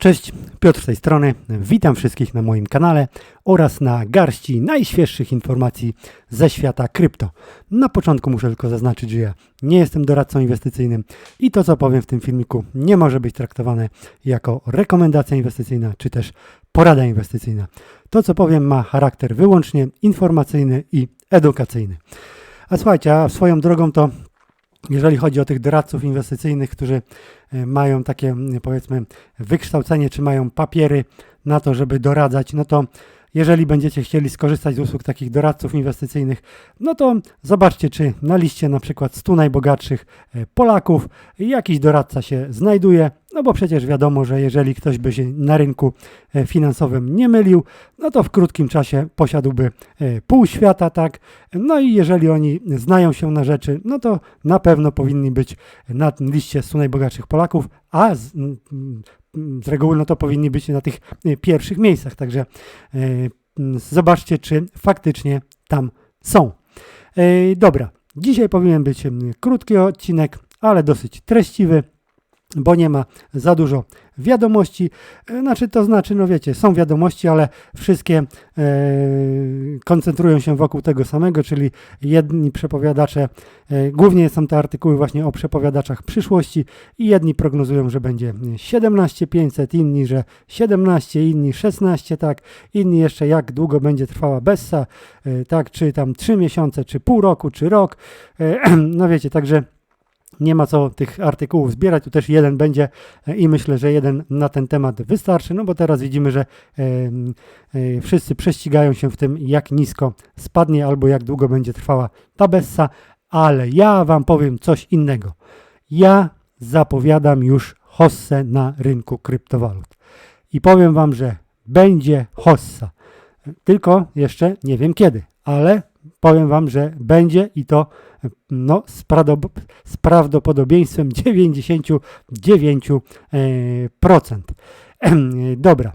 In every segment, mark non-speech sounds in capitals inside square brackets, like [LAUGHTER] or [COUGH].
Cześć, Piotr z tej strony. Witam wszystkich na moim kanale oraz na garści najświeższych informacji ze świata krypto. Na początku muszę tylko zaznaczyć, że ja nie jestem doradcą inwestycyjnym i to, co powiem w tym filmiku, nie może być traktowane jako rekomendacja inwestycyjna czy też porada inwestycyjna. To, co powiem, ma charakter wyłącznie informacyjny i edukacyjny. A słuchajcie, a swoją drogą to jeżeli chodzi o tych doradców inwestycyjnych, którzy e, mają takie mm, powiedzmy wykształcenie, czy mają papiery na to, żeby doradzać, no to jeżeli będziecie chcieli skorzystać z usług takich doradców inwestycyjnych, no to zobaczcie, czy na liście na przykład 100 najbogatszych e, Polaków jakiś doradca się znajduje, no bo przecież wiadomo, że jeżeli ktoś by się na rynku e, finansowym nie mylił, no to w krótkim czasie posiadłby e, pół świata, tak? No i jeżeli oni znają się na rzeczy, no to na pewno powinni być na liście 100 najbogatszych Polaków, a z, z reguły no to powinni być na tych e, pierwszych miejscach. Także zobaczcie, czy faktycznie tam są. Dobra, dzisiaj powinien być krótki odcinek, ale dosyć treściwy bo nie ma za dużo wiadomości. E, znaczy, to znaczy, no wiecie, są wiadomości, ale wszystkie e, koncentrują się wokół tego samego, czyli jedni przepowiadacze, e, głównie są te artykuły właśnie o przepowiadaczach przyszłości i jedni prognozują, że będzie 17500, inni, że 17, inni 16, tak, inni jeszcze jak długo będzie trwała Bessa, e, tak, czy tam 3 miesiące, czy pół roku, czy rok. E, [CLEARS THROAT] no wiecie, także nie ma co tych artykułów zbierać, tu też jeden będzie e, i myślę, że jeden na ten temat wystarczy, no bo teraz widzimy, że e, e, wszyscy prześcigają się w tym, jak nisko spadnie albo jak długo będzie trwała ta bessa, ale ja Wam powiem coś innego. Ja zapowiadam już hossę na rynku kryptowalut i powiem Wam, że będzie hossa. Tylko jeszcze nie wiem kiedy, ale powiem Wam, że będzie i to no, z, z prawdopodobieństwem [LAUGHS] 99%. Dobra,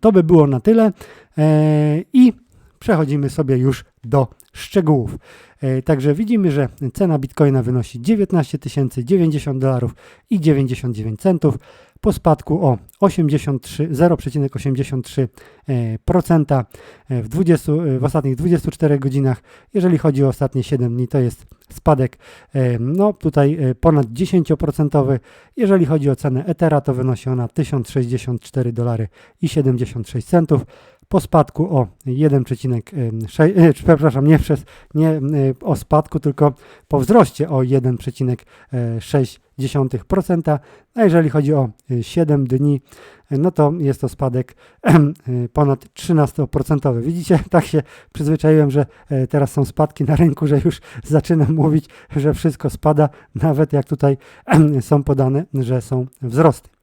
to by było na tyle e, i przechodzimy sobie już do szczegółów. E, także widzimy, że cena bitcoina wynosi 19 090 dolarów i 99 centów po spadku o 0,83% e, w, 20, e, w ostatnich 24 godzinach. Jeżeli chodzi o ostatnie 7 dni, to jest spadek no tutaj ponad 10%. Jeżeli chodzi o cenę Ethera, to wynosi ona 1064 dolary i 76 centów po spadku o 1,6, e, przepraszam, nie, przez, nie e, o spadku, tylko po wzroście o 1,6%, a jeżeli chodzi o 7 dni, no to jest to spadek ponad 13%. Widzicie, [LAUGHS] tak się przyzwyczaiłem, że teraz są spadki na rynku, że już [LAUGHS] zaczynam mówić, że wszystko spada, nawet jak tutaj są podane, że są wzrosty.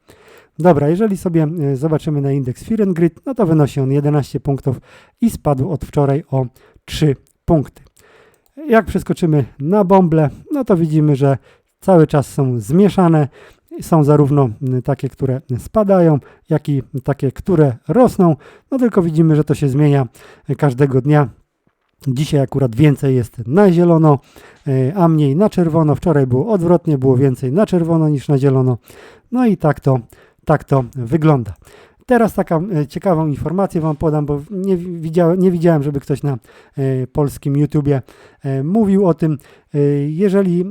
Dobra, jeżeli sobie e, zobaczymy na indeks Fear Grid, no to wynosi on 11 punktów i spadł od wczoraj o 3 punkty. Jak przeskoczymy na bąble, no to widzimy, że cały czas są zmieszane. Są zarówno takie, które spadają, jak i takie, które rosną. No tylko widzimy, że to się zmienia każdego dnia. Dzisiaj akurat więcej jest na zielono, e, a mniej na czerwono. Wczoraj było odwrotnie, było więcej na czerwono niż na zielono. No i tak to tak to wygląda. Teraz taką e, ciekawą informację Wam podam, bo nie widziałem, nie widziałem żeby ktoś na e, polskim YouTubie e, mówił o tym. Jeżeli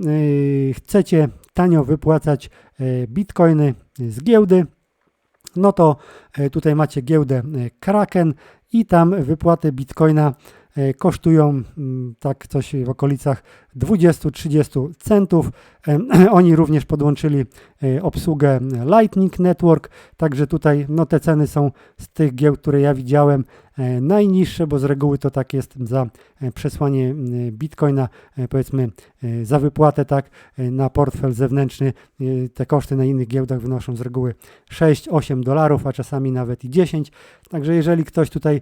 chcecie tanio wypłacać bitcoiny z giełdy, no to tutaj macie giełdę Kraken i tam wypłaty bitcoina kosztują mm, tak coś w okolicach 20-30 centów. E, [CLEARS THROAT] oni również podłączyli e, obsługę Lightning Network, także tutaj no, te ceny są z tych giełd, które ja widziałem najniższe, bo z reguły to tak jest za przesłanie bitcoina, powiedzmy za wypłatę tak na portfel zewnętrzny. Te koszty na innych giełdach wynoszą z reguły 6-8 dolarów, a czasami nawet i 10. Także jeżeli ktoś tutaj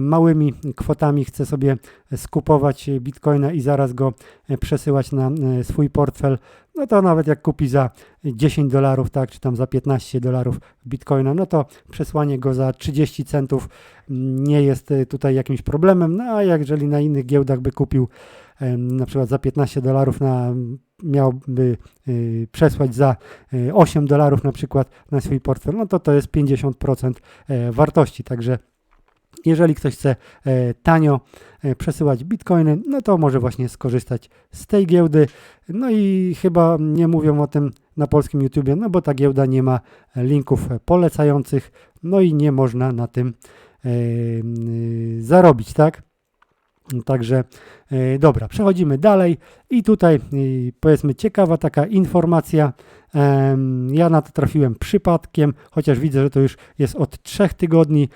małymi kwotami chce sobie skupować bitcoina i zaraz go przesyłać na e, swój portfel, no to nawet jak kupi za 10 dolarów, tak, czy tam za 15 dolarów bitcoina, no to przesłanie go za 30 centów nie jest e, tutaj jakimś problemem, no a jeżeli na innych giełdach by kupił na przykład za 15 dolarów miałby y, przesłać za y, 8 dolarów na przykład na swój portfel, no to to jest 50% e, wartości. Także jeżeli ktoś chce e, tanio e, przesyłać bitcoiny, no to może właśnie skorzystać z tej giełdy. No i chyba nie mówią o tym na polskim YouTubie, no bo ta giełda nie ma linków polecających, no i nie można na tym e, zarobić, tak? Także dobra, przechodzimy dalej i tutaj powiedzmy ciekawa taka informacja. Ja na to trafiłem przypadkiem, chociaż widzę, że to już jest od trzech tygodni.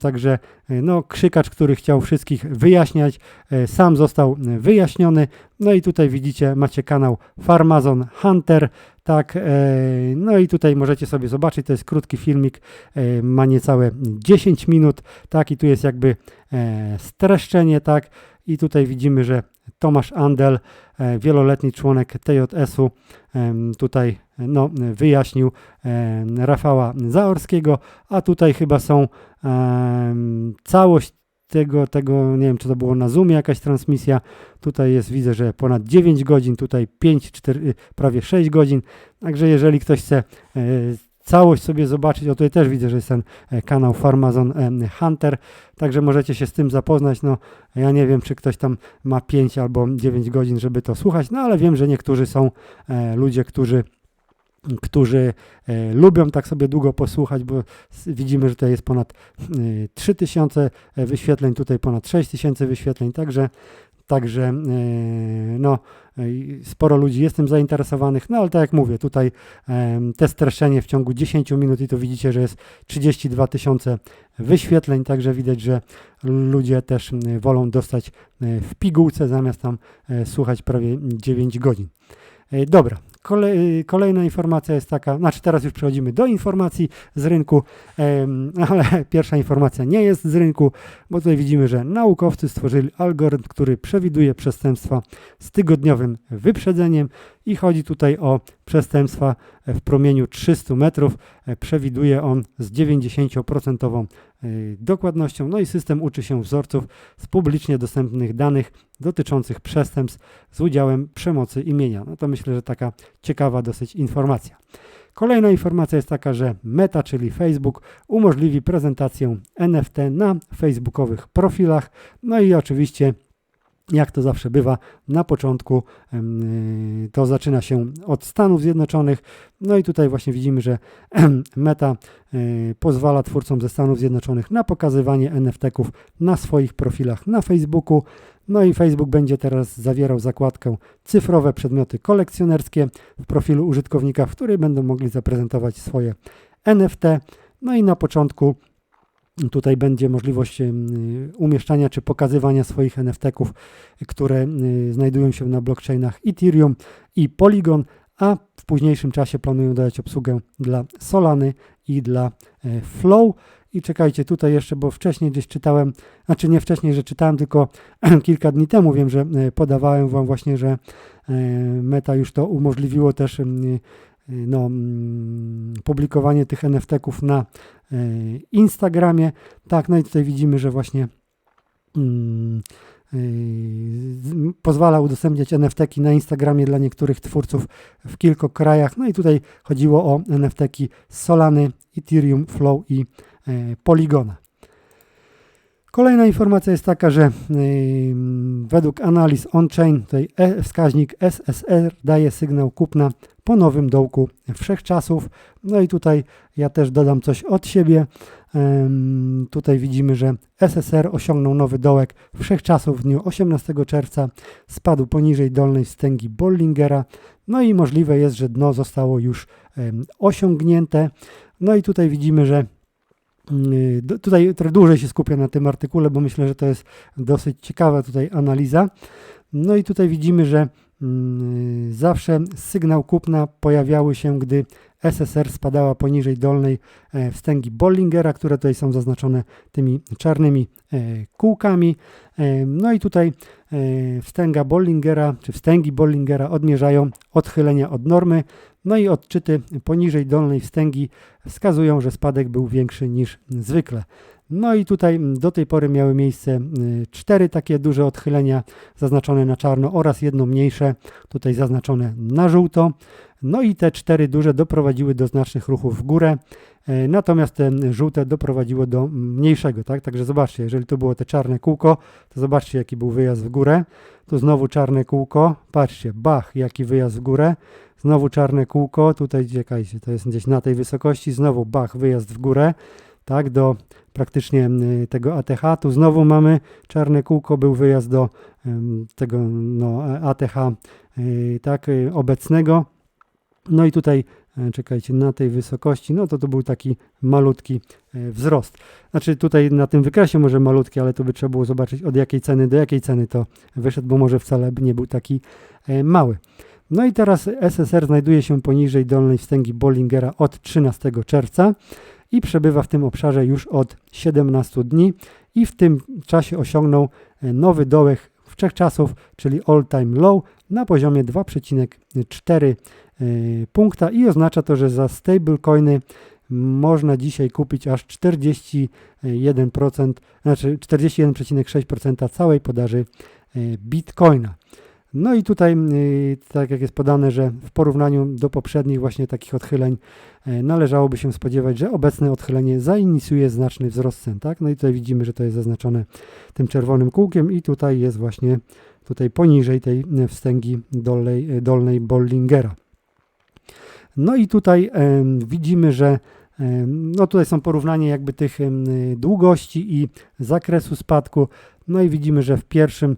Także e, no, krzykacz, który chciał wszystkich wyjaśniać, e, sam został wyjaśniony. No i tutaj widzicie, macie kanał Farmazon Hunter. Tak, e, no i tutaj możecie sobie zobaczyć, to jest krótki filmik, ma niecałe 10 minut, tak, i tu jest jakby streszczenie, tak, i tutaj widzimy, że Tomasz Andel, e, wieloletni członek TJS-u, em, tutaj no, wyjaśnił Rafała Zaorskiego, a tutaj chyba są całość tego, tego, nie wiem, czy to było na Zoomie jakaś transmisja, tutaj jest, widzę, że ponad 9 godzin, tutaj 5, 4, prawie 6 godzin, także jeżeli ktoś chce e, całość sobie zobaczyć, o tutaj też widzę, że jest ten e, kanał Farmazon e, Hunter, także możecie się z tym zapoznać, no ja nie wiem, czy ktoś tam ma 5 albo 9 godzin, żeby to słuchać, no ale wiem, że niektórzy są e, ludzie, którzy którzy e, lubią tak sobie długo posłuchać, bo widzimy, że tutaj jest ponad e, 3000 wyświetleń, tutaj ponad 6000 wyświetleń, także, także e, no, e, sporo ludzi jest tym zainteresowanych, no ale tak jak mówię, tutaj em, te streszczenie w ciągu 10 minut i to widzicie, że jest 32 tysiące wyświetleń, także widać, że ludzie też wolą dostać e, w pigułce zamiast tam e, słuchać prawie 9 godzin. E, Dobra, Kole, kolejna informacja jest taka, znaczy teraz już przechodzimy do informacji z rynku, [LAUGHS] ale pierwsza informacja nie jest z rynku, bo tutaj widzimy, że naukowcy stworzyli algorytm, który przewiduje przestępstwa z tygodniowym wyprzedzeniem i chodzi tutaj o przestępstwa w promieniu 300 metrów. E, Przewiduje on z 90% e, dokładnością, no i system uczy się wzorców z publicznie dostępnych danych dotyczących przestępstw z udziałem przemocy imienia. No to myślę, że taka ciekawa dosyć informacja. Kolejna informacja jest taka, że Meta, czyli Facebook, umożliwi prezentację NFT na facebookowych profilach. No i oczywiście, jak to zawsze bywa, na początku y, to zaczyna się od Stanów Zjednoczonych. No i tutaj właśnie widzimy, że [CLEARS THROAT] Meta y, pozwala twórcom ze Stanów Zjednoczonych na pokazywanie NFT-ków na swoich profilach na Facebooku. No i Facebook będzie teraz zawierał zakładkę cyfrowe przedmioty kolekcjonerskie w profilu użytkownika, w której będą mogli zaprezentować swoje NFT. No i na początku tutaj będzie możliwość umieszczania czy pokazywania swoich NFT-ków, które znajdują się na blockchainach Ethereum i Polygon, a w późniejszym czasie planują dodać obsługę dla Solany i dla e, Flow. I czekajcie tutaj jeszcze, bo wcześniej gdzieś czytałem, znaczy nie wcześniej, że czytałem, tylko [CLEARS THROAT] kilka dni temu wiem, że e, podawałem Wam właśnie, że e, Meta już to umożliwiło też no, mm, publikowanie tych NFT-ków na e, Instagramie. Tak, no i tutaj widzimy, że właśnie mm, m, pozwala udostępniać NFT-ki na Instagramie dla niektórych twórców w kilku krajach. No i tutaj chodziło o NFT-ki Solany, Ethereum, Flow i e, Polygona. Kolejna informacja jest taka, że według analiz on-chain tutaj e, wskaźnik SSR daje sygnał kupna po nowym dołku wszechczasów. No i tutaj ja też dodam coś od siebie. Tutaj widzimy, że SSR osiągnął nowy dołek wszechczasów w dniu 18 czerwca, spadł poniżej dolnej wstęgi Bollingera. No i możliwe jest, że dno zostało już osiągnięte. No i tutaj widzimy, że Tutaj trochę dłużej się skupię na tym artykule, bo myślę, że to jest dosyć ciekawa tutaj analiza. No i tutaj widzimy, że mm, zawsze sygnał kupna pojawiały się, gdy SSR spadała poniżej dolnej e, wstęgi Bollingera, które tutaj są zaznaczone tymi czarnymi e, kółkami. E, No i tutaj wstęga Bollingera, czy wstęgi Bollingera odmierzają odchylenia od normy, no i odczyty poniżej dolnej wstęgi wskazują, że spadek był większy niż zwykle. No i tutaj do tej pory miały miejsce cztery takie duże odchylenia zaznaczone na czarno oraz jedno mniejsze, tutaj zaznaczone na żółto. No i te cztery duże doprowadziły do znacznych ruchów w górę, e, natomiast te żółte doprowadziło do mniejszego, tak? Także zobaczcie, jeżeli to było te czarne kółko, to zobaczcie jaki był wyjazd w górę. Tu znowu czarne kółko, patrzcie, bach, jaki wyjazd w górę. Znowu czarne kółko, tutaj czekajcie, to jest gdzieś na tej wysokości, znowu bach, wyjazd w górę, tak, do praktycznie tego ATH. Tu znowu mamy czarne kółko, był wyjazd do tego no, ATH y, tak, y, obecnego. No i tutaj, e, czekajcie, na tej wysokości, no to to był taki malutki e, wzrost. Znaczy tutaj na tym wykresie może malutki, ale to by trzeba było zobaczyć od jakiej ceny do jakiej ceny to wyszedł, bo może wcale by nie był taki e, mały. No i teraz SSR znajduje się poniżej dolnej wstęgi Bollingera od 13 czerwca i przebywa w tym obszarze już od 17 dni i w tym czasie osiągnął nowy dołek wszechczasów, czyli all time low na poziomie 2,4 e, punkta i oznacza to, że za stablecoiny można dzisiaj kupić aż 41%, znaczy 41,6% całej podaży e, bitcoina. No i tutaj, y, tak jak jest podane, że w porównaniu do poprzednich właśnie takich odchyleń y, należałoby się spodziewać, że obecne odchylenie zainicjuje znaczny wzrost cen, tak? No i tutaj widzimy, że to jest zaznaczone tym czerwonym kółkiem i tutaj jest właśnie tutaj poniżej tej wstęgi dolnej, dolnej Bollingera. No i tutaj widzimy, że no tutaj są porównanie jakby tych długości i zakresu spadku. No i widzimy, że w pierwszym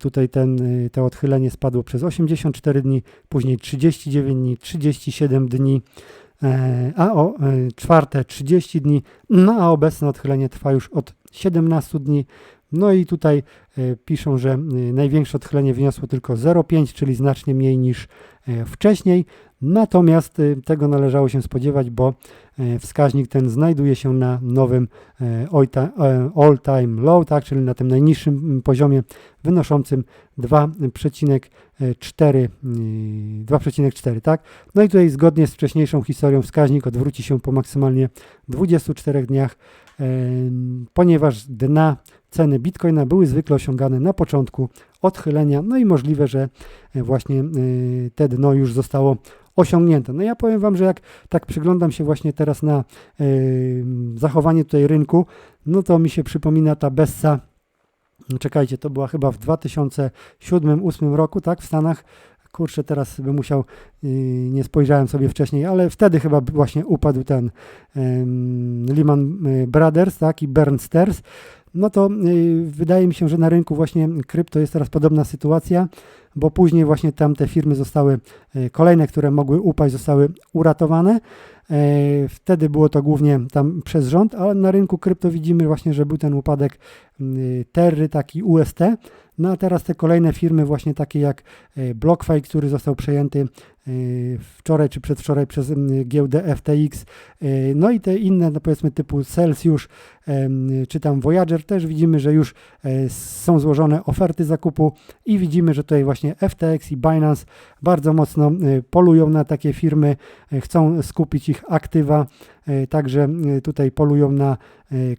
tutaj ten, y, to odchylenie spadło przez 84 dni, później 39 dni, 37 dni, e, a o e, czwarte 30 dni, no a obecne odchylenie trwa już od 17 dni. No i tutaj e, piszą, że największe odchylenie wyniosło tylko 0,5, czyli znacznie mniej niż wcześniej. Natomiast tego należało się spodziewać, bo e, wskaźnik ten znajduje się na nowym e, all-time low, tak, czyli na tym najniższym poziomie wynoszącym 2,4, 2,4, y, tak. No i tutaj zgodnie z wcześniejszą historią wskaźnik odwróci się po maksymalnie 24 dniach, ponieważ dna ceny bitcoina były zwykle osiągane na początku odchylenia, no i możliwe, że e, właśnie te dno już zostało osiągnięte. No ja powiem Wam, że jak tak przyglądam się właśnie teraz na yy, zachowanie tutaj rynku, no to mi się przypomina ta Bessa, czekajcie, to była chyba w 2007-2008 roku, tak, w Stanach, kurczę, teraz bym musiał, yy, nie spojrzałem sobie wcześniej, ale wtedy chyba właśnie upadł ten Lehman y, Brothers, tak, i Bernsters, no to yy, wydaje mi się, że na rynku właśnie krypto jest teraz podobna sytuacja, bo później właśnie tam te firmy zostały, e, kolejne, które mogły upaść, zostały uratowane. E, wtedy było to głównie tam przez rząd, ale na rynku krypto widzimy właśnie, że był ten upadek Terry, taki UST. No a teraz te kolejne firmy, właśnie takie jak BlockFi, który został przejęty wczoraj czy przedwczoraj przez giełdę FTX, no i te inne, no powiedzmy typu Celsius czy tam Voyager, też widzimy, że już są złożone oferty zakupu i widzimy, że tutaj właśnie FTX i Binance bardzo mocno polują na takie firmy, chcą skupić ich aktywa, także tutaj polują na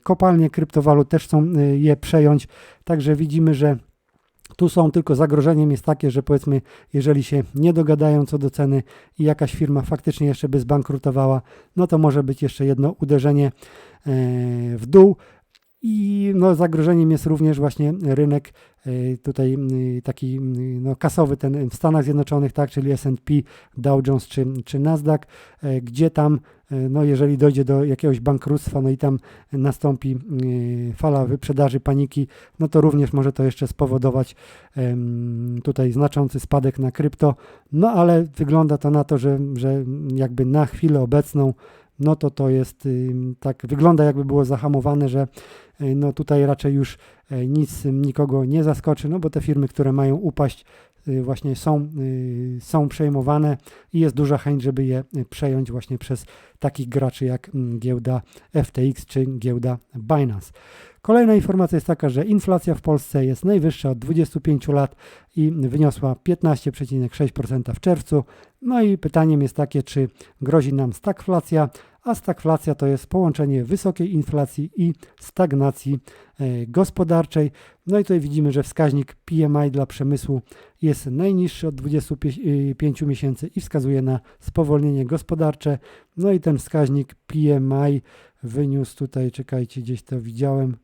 kopalnie kryptowalut, też chcą je przejąć, także widzimy, że tu są tylko zagrożeniem jest takie, że powiedzmy, jeżeli się nie dogadają co do ceny i jakaś firma faktycznie jeszcze by zbankrutowała, no to może być jeszcze jedno uderzenie e, w dół. I no, zagrożeniem jest również właśnie rynek e, tutaj taki no, kasowy, ten w Stanach Zjednoczonych, tak, czyli S&P, Dow Jones czy, czy Nasdaq, e, gdzie tam, e, no, jeżeli dojdzie do jakiegoś bankructwa, no i tam nastąpi fala wyprzedaży, paniki, no to również może to jeszcze spowodować tutaj znaczący spadek na krypto, no ale wygląda to na to, że, że jakby na chwilę obecną no to to jest tak, wygląda jakby było zahamowane, że no tutaj raczej już e, nic nikogo nie zaskoczy, no bo te firmy, które mają upaść, y, właśnie są, są przejmowane i jest duża chęć, żeby je przejąć właśnie przez takich graczy jak mm, giełda FTX czy giełda Binance. Kolejna informacja jest taka, że inflacja w Polsce jest najwyższa od 25 lat i wyniosła 15,6% w czerwcu. No i pytaniem jest takie, czy grozi nam stagflacja, a stagflacja to jest połączenie wysokiej inflacji i stagnacji e, gospodarczej. No i tutaj widzimy, że wskaźnik PMI dla przemysłu jest najniższy od 25 miesięcy i wskazuje na spowolnienie gospodarcze. No i ten wskaźnik PMI wyniósł tutaj, czekajcie, gdzieś to widziałem,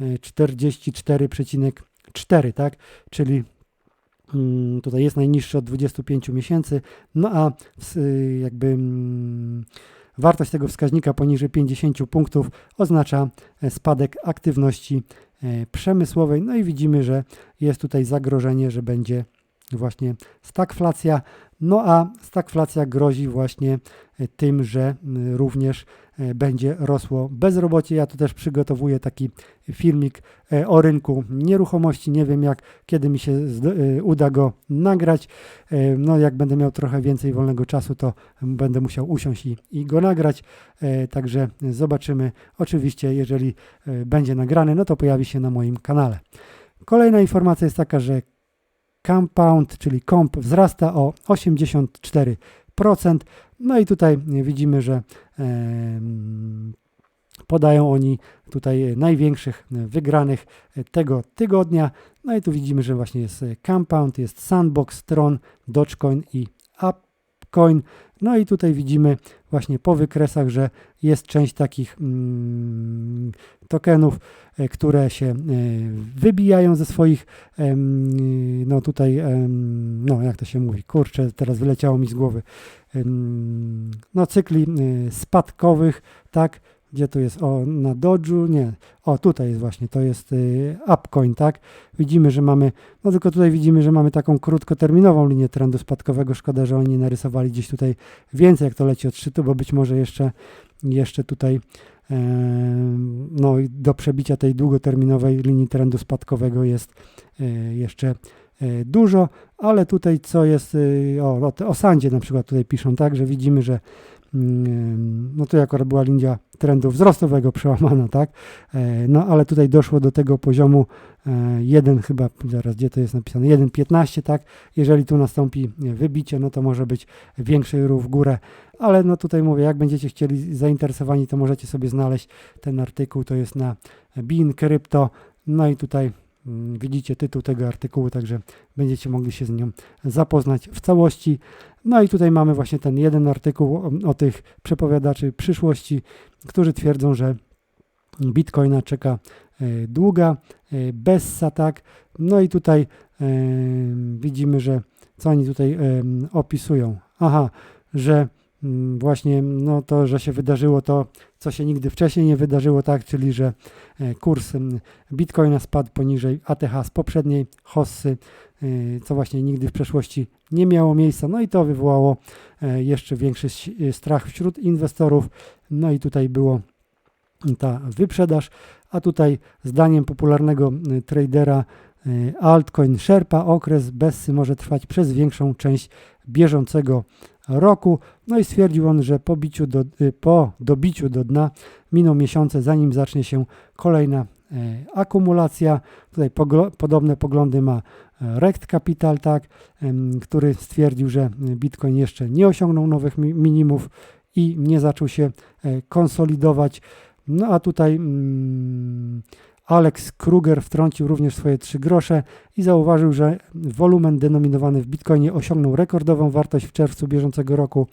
44,4, tak? Czyli mm, tutaj jest najniższy od 25 miesięcy, no a jakby mm, wartość tego wskaźnika poniżej 50 punktów oznacza e, spadek aktywności e, przemysłowej. No i widzimy, że jest tutaj zagrożenie, że będzie właśnie stagflacja. No a stagflacja grozi właśnie e, tym, że również będzie rosło bezrobocie. Ja tu też przygotowuję taki filmik e, o rynku nieruchomości. Nie wiem jak, kiedy mi się uda go nagrać. No jak będę miał trochę więcej wolnego czasu, to będę musiał usiąść i, i go nagrać. Także zobaczymy. Oczywiście, jeżeli będzie nagrany, no to pojawi się na moim kanale. Kolejna informacja jest taka, że compound, czyli comp wzrasta o 84%. No i tutaj widzimy, że podają oni tutaj największych wygranych tego tygodnia. No i tu widzimy, że właśnie jest Compound, jest Sandbox, Tron, Dogecoin i Upcoin. No i tutaj widzimy właśnie po wykresach, że jest część takich mm, tokenów, e, które się e, wybijają ze swoich, no tutaj, no jak to się mówi, kurczę, teraz wyleciało mi z głowy, no cykli e, spadkowych, tak, gdzie to jest, o na Dodge'u, nie, o tutaj jest właśnie, to jest y, Upcoin, tak, widzimy, że mamy, no tylko tutaj widzimy, że mamy taką krótkoterminową linię trendu spadkowego, szkoda, że oni narysowali gdzieś tutaj więcej, jak to leci od szczytu, bo być może jeszcze, jeszcze tutaj e, no do przebicia tej długoterminowej linii trendu spadkowego jest e, jeszcze e, dużo, ale tutaj co jest, y, o, o, o Sandzie na przykład tutaj piszą, tak, że widzimy, że no to akurat była linia trendu wzrostowego przełamana, tak? E, no ale tutaj doszło do tego poziomu 1 e, chyba, zaraz gdzie to jest napisane, 1,15, tak? Jeżeli tu nastąpi wybicie, no to może być większy ruch w górę, ale no tutaj mówię, jak będziecie chcieli zainteresowani, to możecie sobie znaleźć ten artykuł, to jest na Bean Crypto, no i tutaj mm, widzicie tytuł tego artykułu, także będziecie mogli się z nią zapoznać w całości. No i tutaj mamy właśnie ten jeden artykuł o, o tych przepowiadaczy przyszłości, którzy twierdzą, że Bitcoina czeka e, długa e, bessa, tak. No i tutaj e, widzimy, że co oni tutaj opisują. Aha, że właśnie no to, że się wydarzyło to, co się nigdy wcześniej nie wydarzyło, tak, czyli że kurs Bitcoina spadł poniżej ATH z poprzedniej hossy, Y, co właśnie nigdy w przeszłości nie miało miejsca. No i to wywołało e, jeszcze większy e, strach wśród inwestorów. No i tutaj było ta wyprzedaż, a tutaj zdaniem popularnego e, tradera altcoin Sherpa okres Bessy może trwać przez większą część bieżącego roku. No i stwierdził on, że po, biciu do, po dobiciu do dna miną miesiące, zanim zacznie się kolejna akumulacja. Tutaj podobne poglądy ma Rect Capital, tak, który stwierdził, że Bitcoin jeszcze nie osiągnął nowych minimów i nie zaczął się e, konsolidować. No a tutaj mm, Alex Kruger wtrącił również swoje trzy grosze i zauważył, że wolumen denominowany w Bitcoinie osiągnął rekordową wartość w czerwcu bieżącego roku,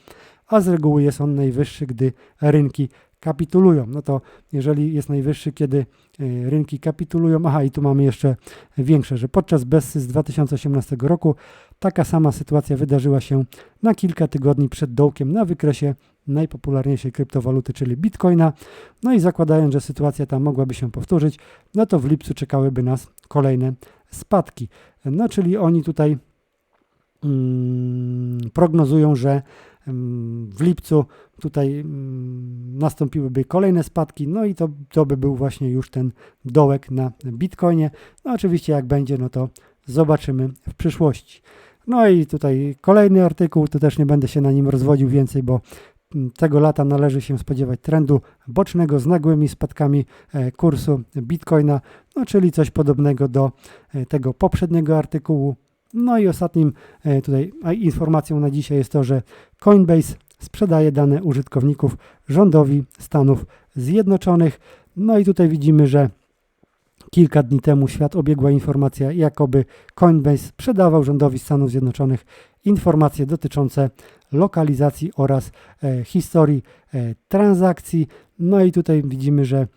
a z reguły jest on najwyższy, gdy rynki kapitulują. No to jeżeli jest najwyższy, kiedy e, rynki kapitulują, aha i tu mamy jeszcze większe, że podczas Bessy z 2018 roku taka sama sytuacja wydarzyła się na kilka tygodni przed dołkiem na wykresie najpopularniejszej kryptowaluty, czyli Bitcoina. No i zakładając, że sytuacja ta mogłaby się powtórzyć, no to w lipcu czekałyby nas kolejne spadki. No czyli oni tutaj mm, prognozują, że w lipcu tutaj nastąpiłyby kolejne spadki, no i to, to by był właśnie już ten dołek na Bitcoinie. No oczywiście jak będzie, no to zobaczymy w przyszłości. No i tutaj kolejny artykuł, to też nie będę się na nim rozwodził więcej, bo mm, tego lata należy się spodziewać trendu bocznego z nagłymi spadkami e, kursu Bitcoina, no czyli coś podobnego do e, tego poprzedniego artykułu. No i ostatnim e, tutaj informacją na dzisiaj jest to, że Coinbase sprzedaje dane użytkowników rządowi Stanów Zjednoczonych. No i tutaj widzimy, że kilka dni temu świat obiegła informacja, jakoby Coinbase sprzedawał rządowi Stanów Zjednoczonych informacje dotyczące lokalizacji oraz e, historii e, transakcji. No i tutaj widzimy, że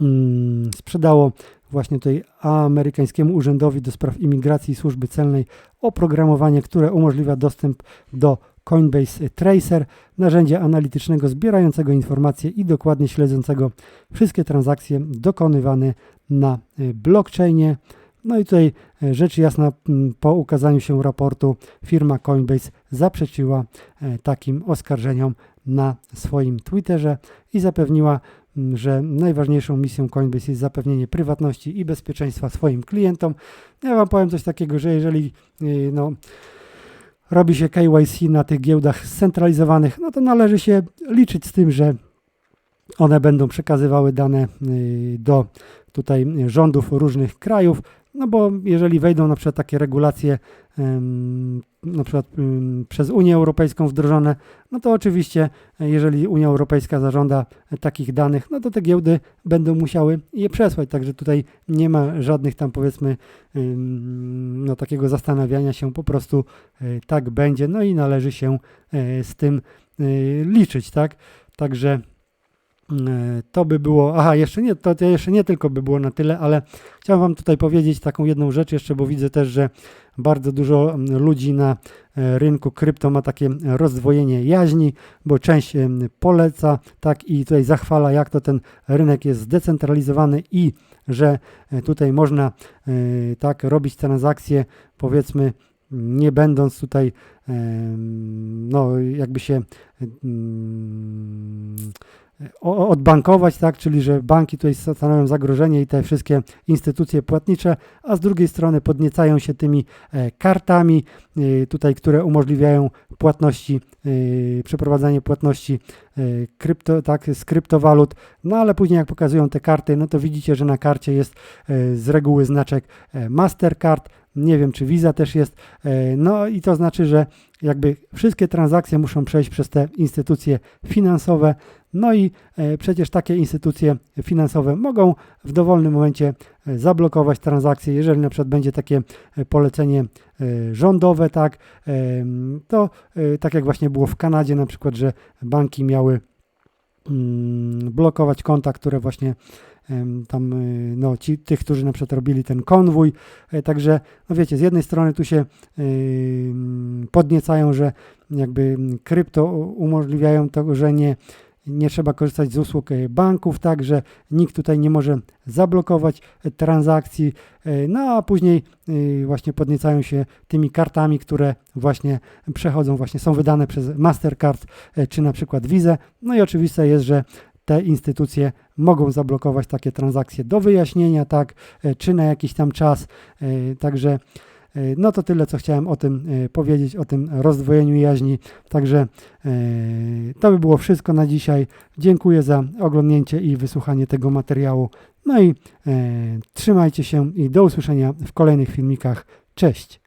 mm, sprzedało właśnie tutaj amerykańskiemu urzędowi do spraw imigracji i służby celnej oprogramowanie, które umożliwia dostęp do Coinbase Tracer, narzędzia analitycznego zbierającego informacje i dokładnie śledzącego wszystkie transakcje dokonywane na y, blockchainie. No i tutaj e, rzecz jasna, m, po ukazaniu się raportu firma Coinbase zaprzeczyła e, takim oskarżeniom na swoim Twitterze i zapewniła, m, że najważniejszą misją Coinbase jest zapewnienie prywatności i bezpieczeństwa swoim klientom. Ja Wam powiem coś takiego, że jeżeli y, no, robi się KYC na tych giełdach scentralizowanych, no to należy się liczyć z tym, że one będą przekazywały dane y, do tutaj rządów różnych krajów, no bo jeżeli wejdą na przykład takie regulacje na przykład przez Unię Europejską wdrożone, no to oczywiście e, jeżeli Unia Europejska zażąda takich danych, no to te giełdy będą musiały je przesłać, także tutaj nie ma żadnych tam powiedzmy no takiego zastanawiania się, po prostu e, tak będzie, no i należy się e, z tym e, liczyć, tak? Także E, To by było, aha, jeszcze nie, to jeszcze nie tylko by było na tyle, ale chciałem Wam tutaj powiedzieć taką jedną rzecz jeszcze, bo widzę też, że bardzo dużo ludzi na e, rynku krypto ma takie rozdwojenie jaźni, bo część poleca, tak i tutaj zachwala, jak to ten rynek jest zdecentralizowany i że e, tutaj można e, tak robić transakcje, powiedzmy, nie będąc tutaj, no jakby się odbankować, tak, czyli że banki tutaj stanowią zagrożenie i te wszystkie instytucje płatnicze, a z drugiej strony podniecają się tymi e, kartami e, tutaj, które umożliwiają płatności, e, przeprowadzanie płatności krypto, tak, z kryptowalut, no ale później jak pokazują te karty, no to widzicie, że na karcie jest z reguły znaczek Mastercard, nie wiem czy Visa też jest, no i to znaczy, że jakby wszystkie transakcje muszą przejść przez te instytucje finansowe, no i e, przecież takie instytucje finansowe mogą w dowolnym momencie e, zablokować transakcje, jeżeli na przykład będzie takie e, polecenie rządowe, tak, to tak jak właśnie było w Kanadzie na przykład, że banki miały mm, blokować konta, które właśnie tam, no, ci, tych, którzy na przykład robili ten konwój. Także, no wiecie, z jednej strony tu się y, podniecają, że jakby krypto umożliwiają to, że nie, nie trzeba korzystać z usług e, banków, tak, że nikt tutaj nie może zablokować e, transakcji, e, no a później właśnie podniecają się tymi kartami, które właśnie przechodzą, właśnie są wydane przez Mastercard czy na przykład Visa. No i oczywiste jest, że te instytucje mogą zablokować takie transakcje do wyjaśnienia, tak, czy na jakiś tam czas. Także no to tyle, co chciałem o tym e, powiedzieć, o tym rozdwojeniu jaźni. Także e, to by było wszystko na dzisiaj. Dziękuję za oglądnięcie i wysłuchanie tego materiału. No i e, trzymajcie się i do usłyszenia w kolejnych filmikach. Cześć!